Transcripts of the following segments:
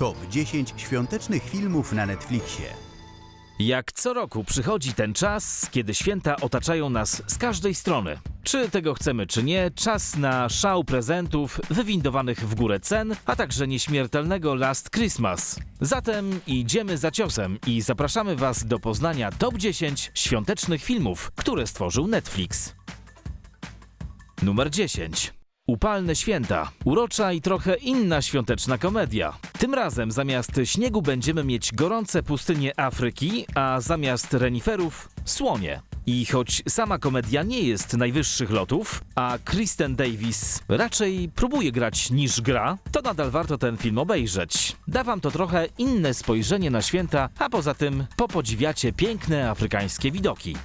Top 10 świątecznych filmów na Netflixie. Jak co roku przychodzi ten czas, kiedy święta otaczają nas z każdej strony. Czy tego chcemy, czy nie, czas na szał prezentów, wywindowanych w górę cen, a także nieśmiertelnego Last Christmas. Zatem idziemy za ciosem i zapraszamy Was do poznania top 10 świątecznych filmów, które stworzył Netflix. Numer 10. Upalne święta. Urocza i trochę inna świąteczna komedia. Tym razem zamiast śniegu będziemy mieć gorące pustynie Afryki, a zamiast reniferów słonie. I choć sama komedia nie jest najwyższych lotów, a Kristen Davis raczej próbuje grać niż gra, to nadal warto ten film obejrzeć. Da wam to trochę inne spojrzenie na święta, a poza tym popodziwiacie piękne afrykańskie widoki.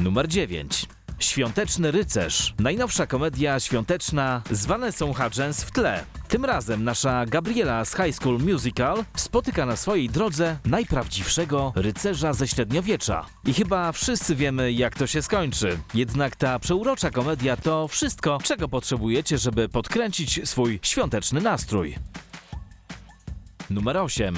Numer 9. Świąteczny rycerz. Najnowsza komedia świąteczna z Vanessą Hudgens w tle. Tym razem nasza Gabriela z High School Musical spotyka na swojej drodze najprawdziwszego rycerza ze średniowiecza. I chyba wszyscy wiemy, jak to się skończy. Jednak ta przeurocza komedia to wszystko, czego potrzebujecie, żeby podkręcić swój świąteczny nastrój. Numer 8.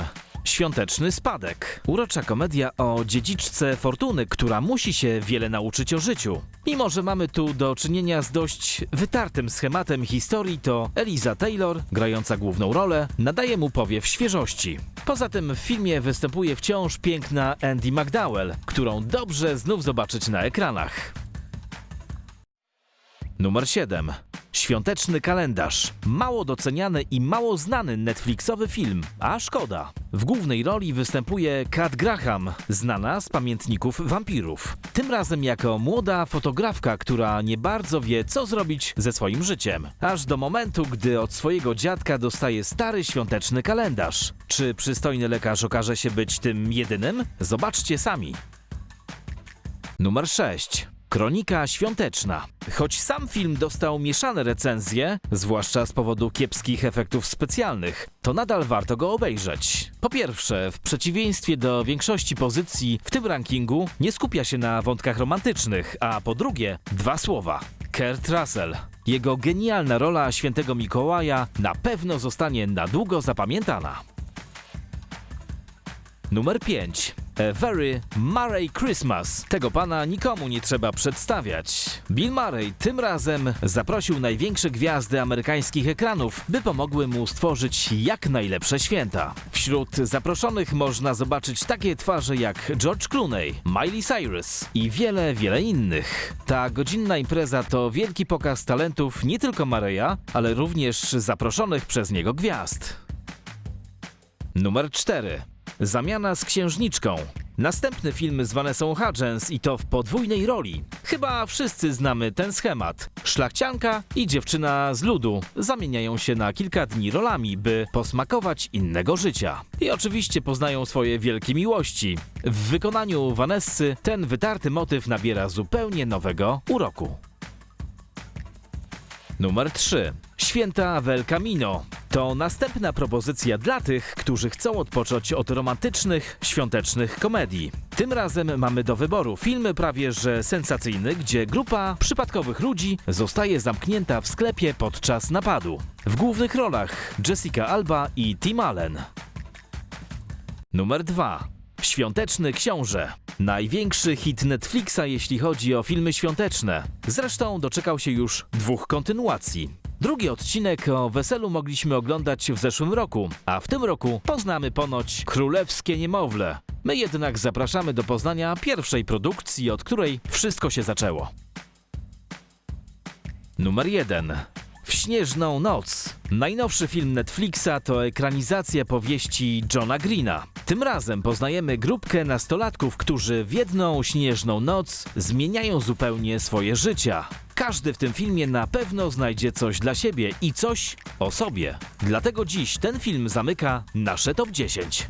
Świąteczny spadek. Urocza komedia o dziedziczce fortuny, która musi się wiele nauczyć o życiu. Mimo, że mamy tu do czynienia z dość wytartym schematem historii, to Eliza Taylor, grająca główną rolę, nadaje mu powiew świeżości. Poza tym w filmie występuje wciąż piękna Andy McDowell, którą dobrze znów zobaczyć na ekranach. Numer 7. Świąteczny kalendarz. Mało doceniany i mało znany Netflixowy film, a szkoda. W głównej roli występuje Kat Graham, znana z pamiętników wampirów. Tym razem jako młoda fotografka, która nie bardzo wie, co zrobić ze swoim życiem. Aż do momentu, gdy od swojego dziadka dostaje stary świąteczny kalendarz. Czy przystojny lekarz okaże się być tym jedynym? Zobaczcie sami. Numer 6. Kronika świąteczna. Choć sam film dostał mieszane recenzje, zwłaszcza z powodu kiepskich efektów specjalnych, to nadal warto go obejrzeć. Po pierwsze, w przeciwieństwie do większości pozycji w tym rankingu nie skupia się na wątkach romantycznych, a po drugie, dwa słowa. Kurt Russell. Jego genialna rola świętego Mikołaja na pewno zostanie na długo zapamiętana. Numer 5. A Very Murray Christmas. Tego pana nikomu nie trzeba przedstawiać. Bill Murray tym razem zaprosił największe gwiazdy amerykańskich ekranów, by pomogły mu stworzyć jak najlepsze święta. Wśród zaproszonych można zobaczyć takie twarze jak George Clooney, Miley Cyrus i wiele, wiele innych. Ta godzinna impreza to wielki pokaz talentów nie tylko Murraya, ale również zaproszonych przez niego gwiazd. Numer 4. Zamiana z księżniczką. Następny film z Vanessą Hudgens i to w podwójnej roli. Chyba wszyscy znamy ten schemat. Szlachcianka i dziewczyna z ludu zamieniają się na kilka dni rolami, by posmakować innego życia. I oczywiście poznają swoje wielkie miłości. W wykonaniu Vanessy ten wytarty motyw nabiera zupełnie nowego uroku. Numer 3. Święta Vel Camino. To następna propozycja dla tych, którzy chcą odpocząć od romantycznych, świątecznych komedii. Tym razem mamy do wyboru film prawie że sensacyjny, gdzie grupa przypadkowych ludzi zostaje zamknięta w sklepie podczas napadu. W głównych rolach Jessica Alba i Tim Allen. Numer 2. Świąteczny Książę. Największy hit Netflixa, jeśli chodzi o filmy świąteczne. Zresztą doczekał się już dwóch kontynuacji. Drugi odcinek o weselu mogliśmy oglądać w zeszłym roku, a w tym roku poznamy ponoć królewskie niemowlę. My jednak zapraszamy do poznania pierwszej produkcji, od której wszystko się zaczęło. Numer 1. W śnieżną noc. Najnowszy film Netflixa to ekranizacja powieści Johna Greena. Tym razem poznajemy grupkę nastolatków, którzy w jedną śnieżną noc zmieniają zupełnie swoje życia. Każdy w tym filmie na pewno znajdzie coś dla siebie i coś o sobie. Dlatego dziś ten film zamyka nasze top 10.